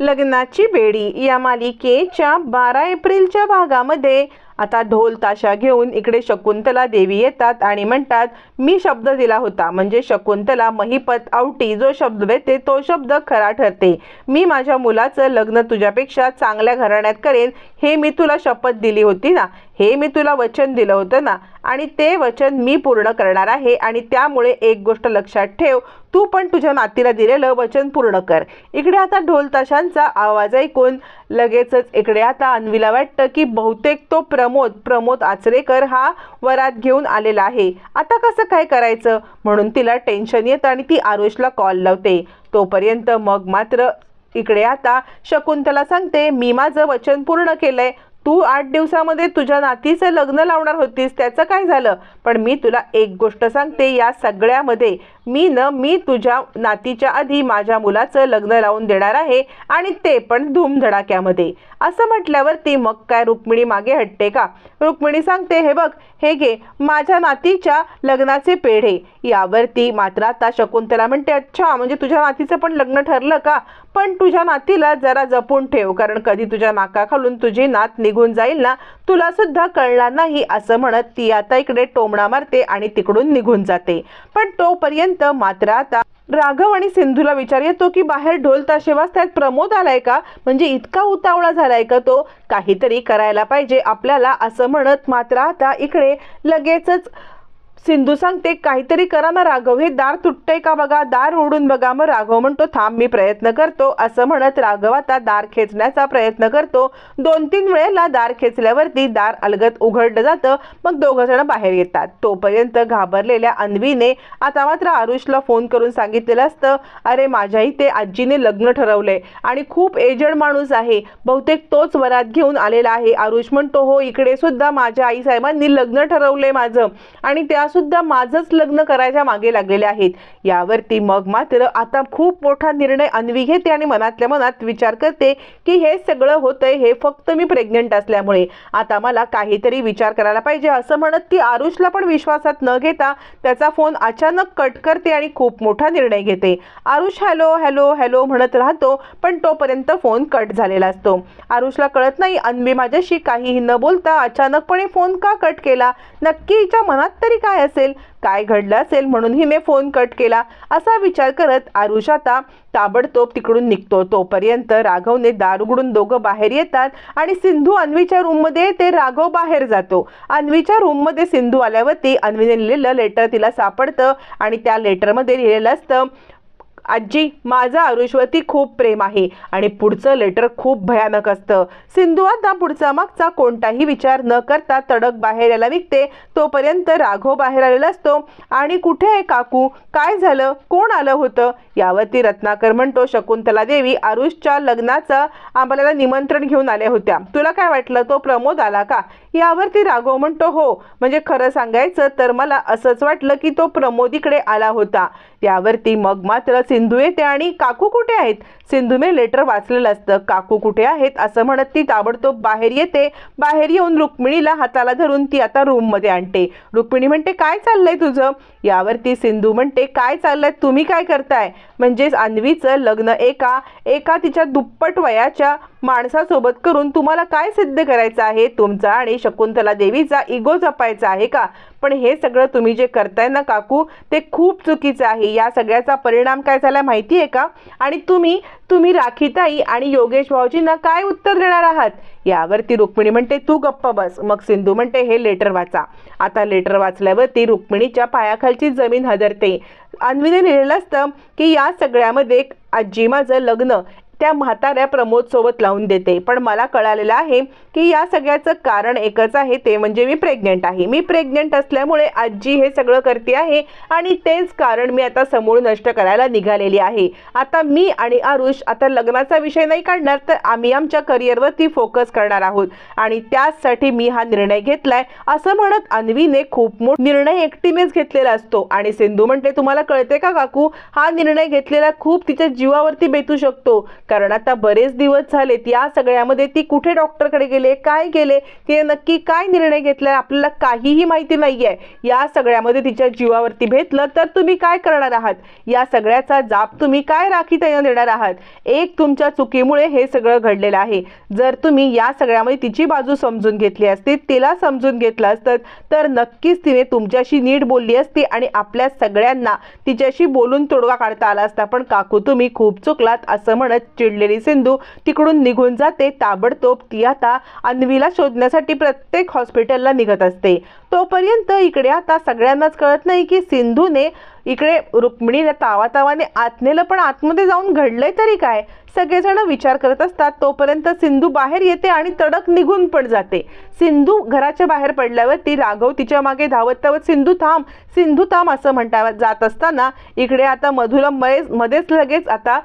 लग्नाची बेडी या मालिकेच्या बारा एप्रिलच्या भागामध्ये आता ढोल ताशा घेऊन इकडे शकुंतला देवी येतात आणि म्हणतात मी शब्द दिला होता. म्हणजे शकुंतला महिपत आवटी जो शब्द देते तो शब्द खरा ठरते. मी माझ्या मुलाचं लग्न तुझ्यापेक्षा चांगल्या घराण्यात करेन हे मी तुला शपथ दिली होती ना? हे मी तुला वचन दिलं होतं ना आणि ते वचन मी पूर्ण करणार आहे आणि त्यामुळे एक गोष्ट लक्षात ठेव तू पण तुझ्या नातीला दिलेलं वचन पूर्ण कर. इकडे आता ढोल ताशांचा आवाज ऐकून लगेचच इकडे आता अन्वीला वाटतं की बहुतेक तो प्रमोद प्रमोद आचरेकर हा वरात घेऊन आलेला आहे. आता कसं काय करायचं? म्हणून तिला टेन्शन येतं आणि ती आरुषला कॉल लावते. तोपर्यंत मग मात्र इकडे आता शकुंतला सांगते मी माझं वचन पूर्ण केलंय तू आठ दिवसामध्ये तुझ्या नातीचं लग्न लावणार होतीस त्याचं काय झालं? पण मी तुला एक गोष्ट सांगते या सगळ्यामध्ये मी न मी तुझ्या नातीच्या आधी माझ्या मुलाचं लग्न लावून देणार आहे आणि ते पण धूमधडाक्यामध्ये. असं म्हटल्यावर ती मग काय रुक्मिणी मागे हटते का? रुक्मिणी सांगते हे बघ हे घे माझ्या नातीच्या लग्नाचे पेढे यावरती मात्र आता शकुंतला म्हणते अच्छा म्हणजे तुझ्या नातीचं पण लग्न ठरलं का? पण तुझ्या नातीला जरा जपून ठेव कारण कधी तुझ्या नाकाखालून तुझी नात निघून जाईल ना तुला सुद्धा कळणार नाही असं म्हणत ती आता इकडे टोमणा मारते आणि तिकडून निघून जाते. पण तोपर्यंत मात्र आता राघव आणि सिंधूला विचार येतो की बाहेर ढोल ताशे वाजतायत प्रमोद आलाय का? म्हणजे इतका उतावळा झालाय का तो? काहीतरी करायला पाहिजे आपल्याला असं म्हणत मात्र आता इकडे लगेचच सिंधू सांगते काहीतरी करा ना राघव हे दार तुटतंय का बघा? दार उडून बघा मग राघव म्हणतो थांब मी प्रयत्न करतो. असं म्हणत राघव आता दार खेचण्याचा प्रयत्न करतो. दोन तीन वेळेला दार खेचल्यावरती दार अलगत उघडलं जातं मग दोघं जण बाहेर येतात. तोपर्यंत घाबरलेल्या अन्वीने आता मात्र आरुषला फोन करून सांगितलेलं असतं अरे माझ्या इथे आजीने लग्न ठरवलंय आणि खूप एजड माणूस आहे. बहुतेक तोच वरात घेऊन आलेला आहे. आरुष म्हणतो हो इकडे सुद्धा माझ्या आईसाहेबांनी लग्न ठरवलंय माझं आणि त्या सुद्धा माझंच लग्न करायच्या मागे लागलेले आहेत. यावरती मग मात्र आता खूप मोठा निर्णय अन्वी घेते आणि मनातल्या मनात विचार करते की हे सगळं होतंय हे फक्त मी प्रेग्नेंट असल्यामुळे. आता मला काहीतरी विचार करायला पाहिजे. असं म्हणत ती आरुषला पण विश्वासात न घेता त्याचा फोन अचानक कट करते आणि खूप मोठा निर्णय घेते. आरुष हॅलो हॅलो हॅलो म्हणत राहतो पण तोपर्यंत फोन कट झालेला असतो. आरुषला कळत नाही अन्वी माझ्याशी काहीही न बोलता अचानकपणे फोन का कट केला? नक्की हिच्या मनात तरी काय असेल काय घडलं असेल म्हणून हिने फोन कट केला. असा विचार करत आरुष आता ताबडतोब तिकडून निघतो. तोपर्यंत राघवने दार उघडून दोघं बाहेर येतात आणि सिंधू अन्वीच्या रूममध्ये ते राघव बाहेर जातो. अन्वीच्या रूममध्ये सिंधू आल्यावरती अन्वीने लिहिलेलं लेटर तिला सापडतं आणि त्या लेटरमध्ये लिहिलेलं असतं आजी माझं आरुषवरती खूप प्रेम आहे आणि पुढचं लेटर खूप भयानक असतं. सिंधू पुढचा मागचा कोणताही विचार न करता तडक बाहेर यायला निघते. तोपर्यंत राघव बाहेर आलेला असतो. आणि कुठे आहे काकू? काय झालं? कोण आलं होतं? यावरती रत्नाकर म्हणतो शकुंतला देवी आरुषच्या लग्नाचं आम्हाला निमंत्रण घेऊन आल्या होत्या. तुला काय वाटलं? तो प्रमोद आला का? यावरती राघव म्हणतो हो. म्हणजे खरं सांगायचं तर मला असंच वाटलं की तो प्रमोद इकडे आला होता. यावरती मग मात्र सिंधू येते आणि काकू कुठे आहेत? सिंधूने लेटर वाचलेलं असतं. काकू कुठे आहेत? असं म्हणत ती ताबडतोब बाहेर येते. बाहेर येऊन रुक्मिणीला हाताला धरून ती आता रूममध्ये आणते. रुक्मिणी म्हणते काय चाललंय तुझं? यावरती सिंधू म्हणते काय चाललंय? तुम्ही काय करताय? म्हणजेच अन्वीचं लग्न एका एका तिच्या दुप्पट वयाच्या माणसासोबत करून तुम्हाला काय सिद्ध करायचं आहे? तुमचा आणि शकुंतला देवीचा इगो जपायचा आहे का? पण हे सगळं तुम्ही जे करताय ना काकू ते खूप चुकीचं आहे. या सगळ्याचा परिणाम काय झाला माहिती आहे का? आणि तुम्ही तुम्ही राखीताई आणि योगेश भाऊजींना काय उत्तर देणार आहात? यावरती रुक्मिणी म्हणते तू गप्प बस. मग सिंधू म्हणते हे लेटर वाचा. आता लेटर वाचल्यावरती रुक्मिणीच्या पायाखालची जमीन हदरते अन्वीने लिहिलेलं असतं की या सगळ्यामध्ये आजी माझं लग्न त्या म्हाताऱ्या प्रमोद सोबत लावून देते. पण मला कळालेलं आहे की या सगळ्याचं कारण एकच आहे ते म्हणजे मी प्रेग्नेंट आहे. मी प्रेग्नेंट असल्यामुळे आजी हे सगळं करते आहे आणि तेच कारण मी आता समूळ नष्ट करायला निघालेली आहे. आता मी आणि आरुष आता लग्नाचा विषय नाही काढणार तर आम्ही आमच्या करिअरवरती फोकस करणार आहोत. आणि त्याचसाठी मी हा निर्णय घेतलाय असं म्हणत अन्वीने खूप मोठा निर्णय एकटीनेच घेतलेला असतो. आणि सिंधू म्हणते तुम्हाला कळते का काकू? हा निर्णय घेतलेला खूप तिच्या जीवावरती बेतू शकतो. कारण आता बरेच दिवस झालेत या सगळ्यामध्ये ती कुठे डॉक्टरकडे गेले काय गेले तिने नक्की काय निर्णय घेतला आपल्याला काहीही माहिती नाही आहे या सगळ्यामध्ये तिच्या जीवावरती भेटलं तर तुम्ही काय करणार आहात? या सगळ्याचा जाप तुम्ही काय राखी त्यांना देणार आहात? एक तुमच्या चुकीमुळे हे सगळं घडलेलं आहे. जर तुम्ही या सगळ्यामध्ये तिची बाजू समजून घेतली असती तिला समजून घेतलं असतं तर नक्कीच तिने तुमच्याशी नीट बोलली असती आणि आपल्या सगळ्यांना तिच्याशी बोलून तोडगा काढता आला असता. पण काकू तुम्ही खूप चुकलात असं म्हणत चिडलेली सिंधू तिकडून निघून जाते ताबडतोब ती आता अन्वीला शोधण्यासाठी प्रत्येक हॉस्पिटलला निघत असते. तोपर्यंत इकडे आता सगळ्यांनाच कळत नाही की सिंधूने इकडे रुक्मिणीला तावातावाने आत नेलं पण आतमध्ये जाऊन घडलंय तरी काय? सगळेजण विचार करत असतात तोपर्यंत सिंधू बाहेर येते आणि तडक निघून पण जाते. सिंधू घराच्या बाहेर पडल्यावर ती राघव तिच्यामागे धावत धावत सिंधू थांब सिंधू थांब असं म्हणता जात असताना इकडे आता मधुला मयेच मध्येच लगेच आता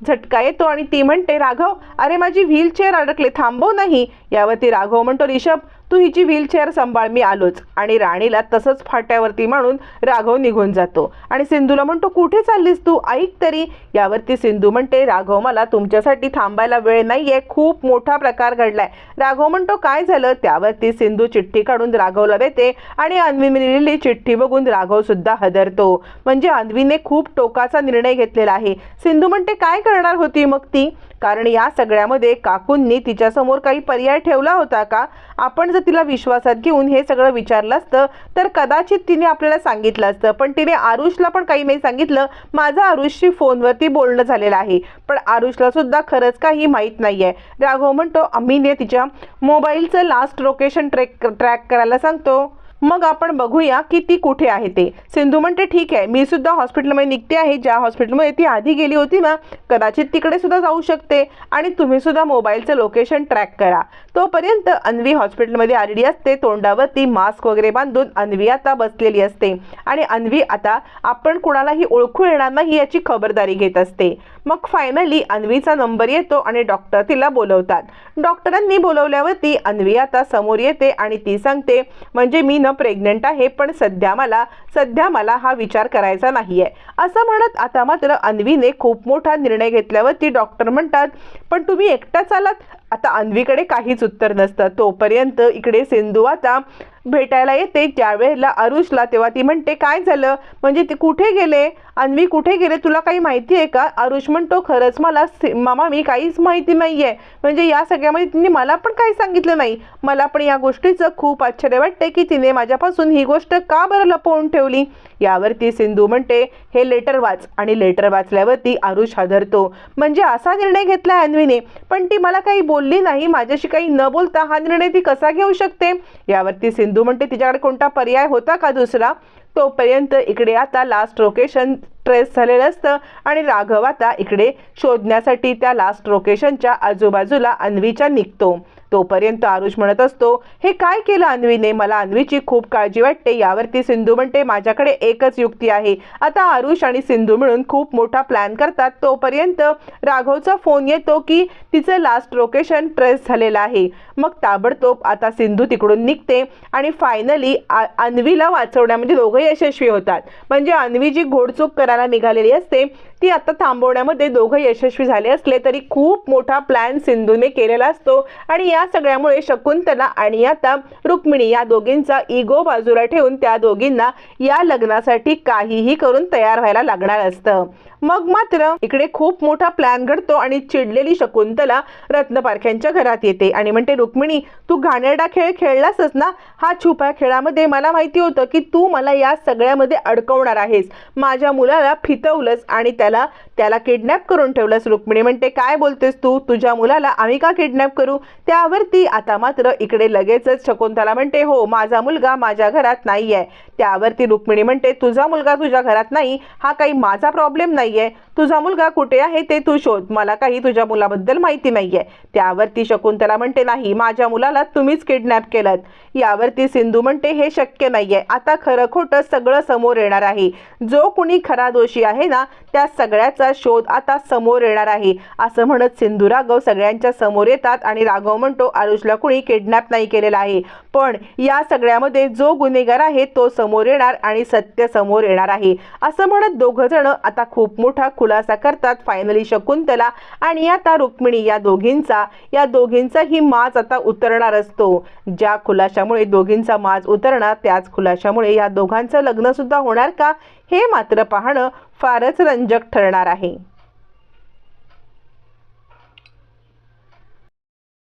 झटका येतो आणि ती म्हणते राघव अरे माझी व्हीलचेअर अडकले थांबव नाही. यावरती राघव म्हणतो रिषभ तू हिची व्हीलचेअर सांभाळ मी आलोच. आणि राणीला तसंच फाट्यावरती म्हणून राघव निघून जातो. आणि सिंधूला म्हणतो कुठे चाललीस तू? ऐक तरी. यावरती सिंधू म्हणते राघव मला तुमच्यासाठी थांबायला वेळ नाही आहे खूप मोठा प्रकार घडलाय. राघव म्हणतो काय झालं? त्यावरती सिंधू चिठ्ठी काढून राघवला देते आणि अन्वीने लिहिलेली चिठ्ठी बघून राघव सुद्धा हदरतो. म्हणजे अन्वीने खूप टोकाचा निर्णय घेतलेला आहे. सिंधू म्हणते काय करणार होती मग ती? कारण या सगळ्यामध्ये काकूंनी तिच्यासमोर काही पर्याय ठेवला होता का? आपण जर तिला विश्वासात घेऊन हे सगळं विचारलं असतं तर कदाचित तिने आपल्याला सांगितलं असतं. पण तिने आरुषला पण काही नाही सांगितलं. माझं आरुषशी फोनवरती बोलणं झालेलं आहे. पण आरुषला सुद्धा खरंच काही माहीत नाही आहे राघव म्हणतो आम्हीने तिच्या मोबाईलचं लास्ट लोकेशन ट्रेक ट्रॅक करायला सांगतो. मग आपण बघूया की ती कुठे आहे ते. सिंधू म्हणते ठीक आहे मी सुद्धा हॉस्पिटलमध्ये निघते आहे. ज्या हॉस्पिटलमध्ये ती आधी गेली होती ना कदाचित तिकडे सुद्धा जाऊ शकते आणि तुम्ही सुद्धा मोबाईलचं लोकेशन ट्रॅक करा. तोपर्यंत अन्वी हॉस्पिटलमध्ये आलेली असते. तोंडावरती मास्क वगैरे बांधून अन्वी आता बसलेली असते. आणि अन्वी आता आपण कुणालाही ओळखू येणार नाही याची खबरदारी घेत असते. मग फायनली अन्वीचा नंबर येतो आणि डॉक्टर तिला बोलवतात. डॉक्टरांनी बोलवल्यावरती अन्वी आता समोर येते आणि ती सांगते म्हणजे मी न प्रेग्नंट आहे पण सध्या मला सध्या मला हा विचार करायचा नाही आहे असं म्हणत आता मात्र अन्वीने खूप मोठा निर्णय घेतल्यावरती डॉक्टर म्हणतात पण तुम्ही एकटाच आलात. आता अन्वीकडे काहीच उत्तर नसतं. तोपर्यंत इकडे सिंधू आता भेटायला येते. त्यावेळेला अरुषला तेव्हा ती म्हणते काय झालं? म्हणजे ते कुठे गेले? अन्वी कुठे गेले? तुला काही माहिती आहे का? अरुष म्हणतो खरंच मला सि- मामा मी काहीच माहिती नाही आहे म्हणजे या सगळ्यामध्ये तिने मला पण काही सांगितलं नाही. मला पण या गोष्टीचं खूप आश्चर्य वाटते की तिने माझ्यापासून ही गोष्ट का बरं लपवून ठेवली? यावरती सिंधू म्हणते हे लेटर वाच. आणि लेटर वाचल्यावरती आरुष हादरतो. म्हणजे असा निर्णय घेतला अन्वीने. पण ती मला काही बोल बोलली नाही माझ्याशी काही न बोलता हा निर्णय ती कसा घेऊ शकते? यावरती सिंधू म्हणते तिच्याकडे कोणता पर्याय होता का दुसरा? तोपर्यंत इकडे आता लास्ट लोकेशन ट्रेस झालेलं असतं आणि राघव आता इकडे शोधण्यासाठी त्या लास्ट लोकेशनच्या आजूबाजूला अन्वीच्या निघतो. तोपर्यंत आरुष म्हणत असतो हे काय केलं अन्वीने? मला अन्वीची खूप काळजी वाटते. यावरती सिंधू म्हणते माझ्याकडे एकच युक्ती आहे. आता आरुष आणि सिंधू मिळून खूप मोठा प्लॅन करतात. तोपर्यंत राघवचा फोन येतो की तिचं लास्ट लोकेशन ट्रेस झालेलं आहे. मग ताबडतोब आता सिंधू तिकडून निघते आणि फायनली अन्वीला वाचवण्यामध्ये म्हणजे दोघंही यशस्वी होतात. म्हणजे अन्वी जी घोडचूक करायला निघालेली असते ती आता थांबवण्यामध्ये दोघं यशस्वी झाले असले तरी खूप मोठा प्लॅन सिंधूने केलेला असतो. आणि या सगळ्यामुळे शकुंतला आणि आता रुक्मिणी या दोघींचा इगो बाजूला ठेवून त्या दोघींना या लग्नासाठी काहीही करून तयार व्हायला लागणार असतं. मग मात्र इकडे खूप मोठा प्लॅन घडतो आणि चिडलेली शकुंतला रत्नपारख्यांच्या घरात येते. आणि म्हणते रुक्मिणी तू घाणेरडा खेळ खेळलासच ना? हा छुप्या खेळामध्ये मला माहिती होतं की तू मला या सगळ्यामध्ये अडकवणार आहेस. माझ्या मुलाला फितवलंस आणि त्या त्याला त्याला किडनॅप करून ठेवलंस रुक्मिणी. म्हणते काय बोलतेस तू? तुझ्या मुलाला आम्ही का किडनॅप करू? त्यावरती आता मात्र इकडे लगेचच शकुंतला म्हणते हो माझा मुलगा माझ्या घरात नाही आहे त्यावरती रुक्मिणी म्हणते तुझा मुलगा तुझ्या घरात नाही हा काही माझा प्रॉब्लेम नाहीये. तुझा मुलगा कुठे आहे ते तू शोध. मला काही तुझ्या मुलाबद्दल माहिती नाहीये. त्यावरती शकुंतला म्हणते नाही माझ्या मुलाला तुम्हीच किडनॅप केलं यावरती सिंधू म्हणते हे शक्य नाहीये. आता खरं खोटं सगळं समोर येणार आहे. जो कुणी खरा दोषी आहे ना त्या सगळ्याचा शोध आता समोर येणार आहे. असं म्हणत सिंधू राघव सगळ्यांच्या समोर येतात आणि राघव म्हणतो आरुषला कुणी किडनॅप नाही केलेला आहे. पण या सगळ्यामध्ये जो गुन्हेगार आहे तो समोर समोर येणार आणि सत्य समोर येणार आहे. असं म्हणत दोघं जण आता खूप मोठा खुलासा खुलासा करतात. फायनली शकुंतला आणि आता रुक्मिणी या दोघींचा या दोघींचाही माज आता उतरणार असतो. ज्या खुलाशामुळे दोघींचा माज उतरणार त्याच खुलाशामुळे या दोघांचं लग्न सुद्धा होणार का हे मात्र पाहणं फारच रंजक ठरणार आहे.